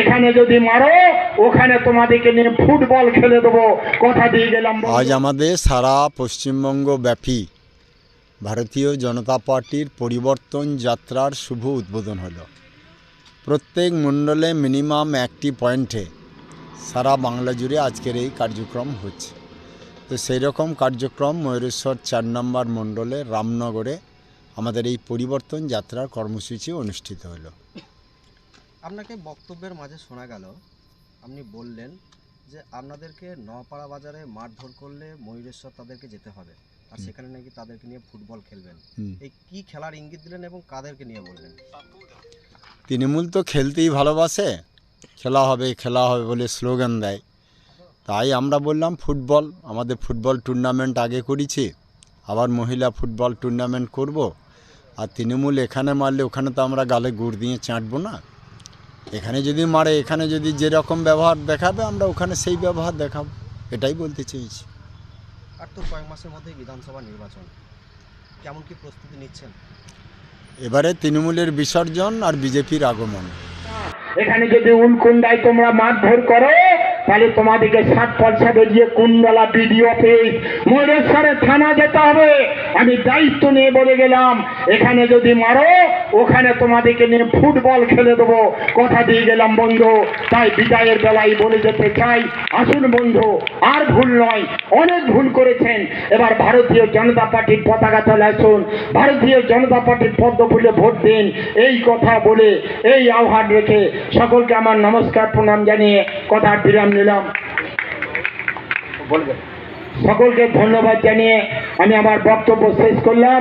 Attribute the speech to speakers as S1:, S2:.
S1: এখানে যদি মারো, ওখানে তোমাদেরকে নিয়ে ফুটবল খেলে দেবো। কথা দিয়ে গেলাম
S2: আজ আমাদের সারা পশ্চিমবঙ্গ ব্যাপী ভারতীয় জনতা পার্টির পরিবর্তন যাত্রার শুভ উদ্বোধন হলো। প্রত্যেক মণ্ডলে মিনিমাম একটি পয়েন্টে সারা বাংলা জুড়ে আজকের এই কার্যক্রম হচ্ছে। তো সেই রকম কার্যক্রম ময়ূরেশ্বর চার নম্বর মণ্ডলে রামনগরে আমাদের এই পরিবর্তন যাত্রার কর্মসূচি অনুষ্ঠিত হলো।
S3: আপনাকে বক্তব্যের মাঝে শোনা গেল আপনি বললেন যে আপনাদেরকে নপাড়া বাজারে মারধর করলে ময়ূরেশ্বর তাদেরকে যেতে হবে। আর সেখানে নাকি তাদেরকে নিয়ে ফুটবল খেলবেন। এই কি খেলার ইঙ্গিত দিলেন এবং কাদেরকে নিয়ে বললেন?
S2: তৃণমূল তো খেলতেই ভালোবাসে খেলা হবে খেলা হবে বলে স্লোগান দেয়। তাই আমরা বললাম ফুটবল আমাদের ফুটবল টুর্নামেন্ট আগে করেছি আবার মহিলা ফুটবল টুর্নামেন্ট করব। আর তৃণমূল এখানে মারলে ওখানে তো আমরা গালে গুড় দিয়ে চাটবো না। এখানে যদি মারে এখানে যদি যেরকম ব্যবহার দেখাবে আমরা ওখানে সেই ব্যবহার দেখাবো। এটাই বলতে চেয়েছি।
S3: আর তো কয়েক মাসের মধ্যেই বিধানসভা নির্বাচন। কেমন কি প্রস্তুতি নিচ্ছেন?
S2: এবারে তৃণমূলের বিসর্জন আর বিজেপির আগমন।
S1: এখানে যদি উনকুন্ডায় তোমরা মারধর করো তাহলে তোমাদেরকে ষাট পয়সা বেরিয়ে কুণ্ডলা বিডিও অফিস ময়ূরেশ্বরের থানা যেতে হবে। আমি দায়িত্ব নিয়ে বলে গেলাম এখানে যদি মারো ওখানে তোমাদেরকে নিয়ে ফুটবল খেলে দেবো। কথা দিয়ে গেলাম বন্ধু। তাই বিদায়ের বেলায় বলে যেতে চাই। আসুন বন্ধু আর ভুল নয় অনেক ভুল করেছেন। এবার ভারতীয় জনতা পার্টির পতাকা চলে আসুন। ভারতীয় জনতা পার্টির পদ্ম ফুলে ভোট দিন। এই কথা বলে এই আহ্বান রেখে সকলকে আমার নমস্কার প্রণাম জানিয়ে কথার বিরাম নিলাম। সকলকে ধন্যবাদ জানিয়ে আমি আমার বক্তব্য শেষ করলাম।